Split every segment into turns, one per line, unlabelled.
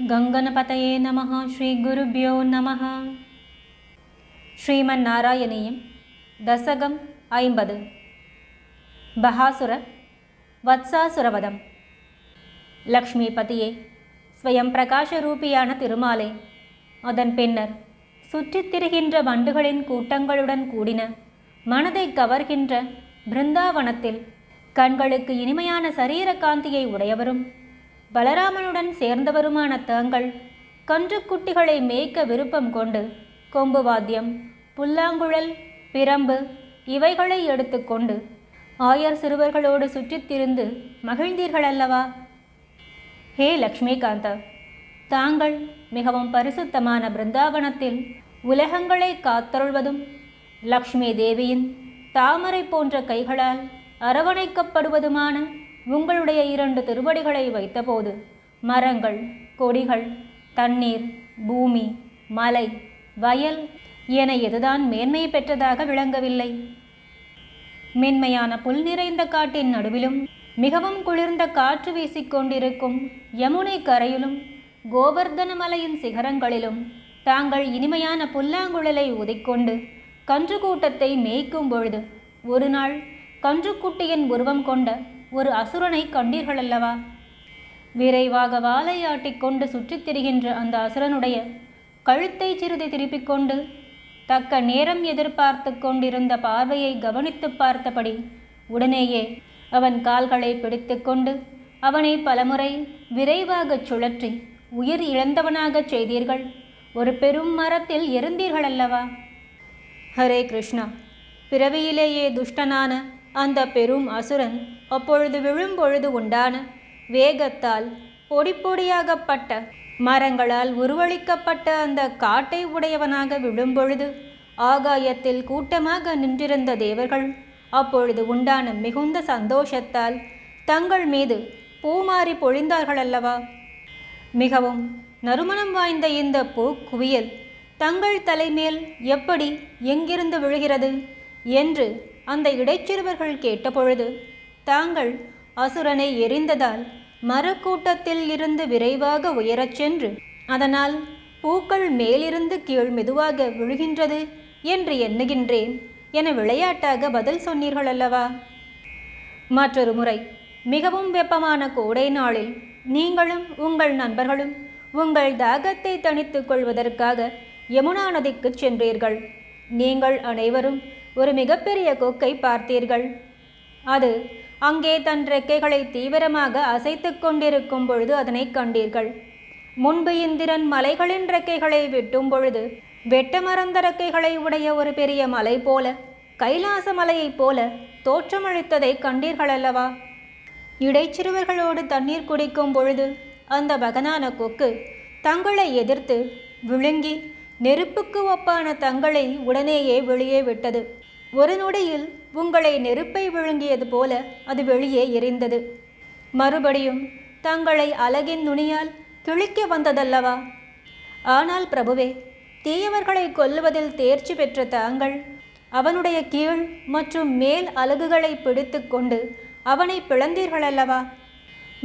கங்கனபதயே நம ஸ்ரீ குருபியோ நம ஸ்ரீமன் நாராயணியம் தசகம் ஐம்பது பகாசுர வத்சாசுரவதம் லக்ஷ்மிபதியே ஸ்வயம் பிரகாஷ ரூபியான திருமாலே அதன் பின்னர் சுற்றித் திரிகின்ற வண்டுகளின் கூட்டங்களுடன் கூடின மனதை கவர்கின்ற பிருந்தாவனத்தில் கண்களுக்கு இனிமையான சரீர காந்தியை உடையவரும் பலராமனுடன் சேர்ந்தவருமான தாங்கள் கன்றுக்குட்டிகளை மேய்க்க விருப்பம் கொண்டு கொம்பு வாத்தியம் புல்லாங்குழல் பிரம்பு இவைகளை எடுத்துக்கொண்டு ஆயர் சிறுவர்களோடு சுற்றித்திருந்து மகிழ்ந்தீர்கள் அல்லவா ஹே லக்ஷ்மிகாந்தா தாங்கள் மிகவும் பரிசுத்தமான பிருந்தாவனத்தில் உலகங்களை காத்தருள்வதும் லக்ஷ்மி தேவியின் தாமரை போன்ற கைகளால் அரவணைக்கப்படுவதுமான உங்களுடைய இரண்டு திருவடிகளை வைத்தபோது மரங்கள் கொடிகள் தண்ணீர் பூமி மலை வயல் என எதுதான் மேன்மை பெற்றதாக விளங்கவில்லை. மென்மையான புல் நிறைந்த காட்டின் நடுவிலும் மிகவும் குளிர்ந்த காற்று வீசிக்கொண்டிருக்கும் யமுனை கரையிலும் கோவர்தன மலையின் சிகரங்களிலும் தாங்கள் இனிமையான புல்லாங்குழலை உதைக்கொண்டு கன்று கூட்டத்தை மேய்க்கும் பொழுது ஒரு நாள் கன்றுக்குட்டியின் உருவம் கொண்ட ஒரு அசுரனை கண்டீர்களல்லவா? விரைவாக வாழையாட்டிக் கொண்டு சுற்றித் திரிகின்ற அந்த அசுரனுடைய கழுத்தை சிறிது திருப்பிக் கொண்டு தக்க நேரம் எதிர்பார்த்து கொண்டிருந்த பார்வையை கவனித்து பார்த்தபடி உடனேயே அவன் கால்களை பிடித்துக்கொண்டு அவனை பலமுறை விரைவாகச் சுழற்றி உயிர் இழந்தவனாகச் செய்தீர்கள். ஒரு பெரும் மரத்தில் எரிந்தீர்கள் அல்லவா ஹரே கிருஷ்ணா பிறவியிலேயே துஷ்டனான அந்த பெரும் அசுரன் அப்பொழுது விழும்பொழுது உண்டான வேகத்தால் பொடி பொடியாகப்பட்ட மரங்களால் உருவளிக்கப்பட்ட அந்த காட்டை உடையவனாக விழும்பொழுது ஆகாயத்தில் கூட்டமாக நின்றிருந்த தேவர்கள் அப்பொழுது உண்டான மிகுந்த சந்தோஷத்தால் தங்கள் மீது பூமாறி பொழிந்தார்கள் அல்லவா மிகவும் நறுமணம் வாய்ந்த இந்த பூ குவியல் தங்கள் தலைமேல் எப்படி எங்கிருந்து விழுகிறது? என்று அந்த இடைச்சிறுவர்கள் கேட்டபொழுது தாங்கள் அசுரனை எரிந்ததால் மரக்கூட்டத்தில் இருந்து விரைவாக உயரச் சென்று அதனால் பூக்கள் மேலிருந்து கீழ் மெதுவாக விழுகின்றது என்று எண்ணுகின்றேன் என விளையாட்டாக பதில் சொன்னீர்கள் அல்லவா மற்றொரு முறை மிகவும் வெப்பமான கோடை நாளில் நீங்களும் உங்கள் நண்பர்களும் உங்கள் தாகத்தை தணித்துக் கொள்வதற்காக யமுனா நதிக்குச் சென்றீர்கள். நீங்கள் அனைவரும் ஒரு மிகப்பெரிய கொக்கை பார்த்தீர்கள். அது அங்கே தன் ரெக்கைகளை தீவிரமாக அசைத்து கொண்டிருக்கும் பொழுது அதனை கண்டீர்கள். முன்பு இந்திரன் மலைகளின் ரெக்கைகளை வெட்டும் பொழுது வெட்ட மறந்த ரெக்கைகளை உடைய ஒரு பெரிய மலை போல கைலாச மலையைப் போல தோற்றமளித்ததை கண்டீர்கள் அல்லவா? இடைச்சிறுவர்களோடு தண்ணீர் குடிக்கும் பொழுது அந்த பகனான கொக்கு தங்களை எதிர்த்து விழுங்கி நெருப்புக்கு ஒப்பான தங்களை உடனேயே வெளியே விட்டது. ஒரு நொடியில் உங்களை நெருப்பை விழுங்கியது போல அது வெளியே எரிந்தது. மறுபடியும் தங்களை அலகின் நுனியால் கிழிக்க வந்ததல்லவா? ஆனால் பிரபுவே தீயவர்களை கொல்லுவதில் தேர்ச்சி பெற்ற தாங்கள் அவனுடைய கீழ் மற்றும் மேல் அலகுகளை பிடித்து கொண்டு அவனை பிளந்தீர்களல்லவா?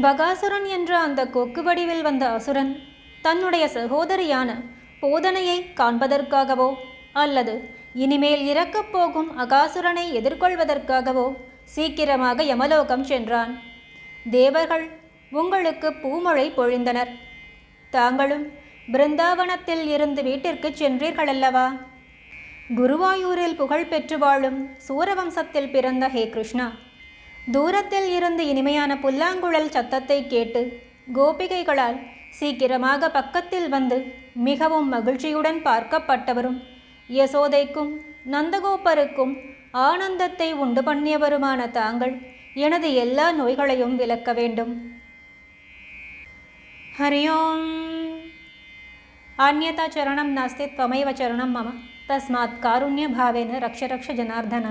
பகாசுரன் என்ற அந்த கொக்கு வடிவில் வந்த அசுரன் தன்னுடைய சகோதரியான போதனையை காண்பதற்காகவோ அல்லது இனிமேல் இறக்கப் போகும் அகாசுரனை எதிர்கொள்வதற்காகவோ சீக்கிரமாக யமலோகம் சென்றான். தேவர்கள் உங்களுக்கு பூமழை பொழிந்தனர். தாங்களும் பிருந்தாவனத்தில் இருந்து வீட்டிற்கு சென்றீர்கள் அல்லவா குருவாயூரில் புகழ் பெற்று வாழும் சூரவம்சத்தில் பிறந்த ஹே கிருஷ்ணா தூரத்தில் இருந்து இனிமையான புல்லாங்குழல் சத்தத்தை கேட்டு கோபிகைகளால் சீக்கிரமாக பக்கத்தில் வந்து மிகவும் மகிழ்ச்சியுடன் பார்க்கப்பட்டவரும் யசோதைக்கும் நந்தகோபருக்கும் ஆனந்தத்தை உண்டு பண்ணியவருமான தாங்கள் எனது எல்லா நோய்களையும் விலக்க வேண்டும். ஹரி ஓம் ஆன்யதா சரணம் நாஸ்தி துவமைவ சரணம் மம. தஸ்மாத் காருண்ய ரக்ஷரக்ஷ ரக்ஷ ஜனார்தன.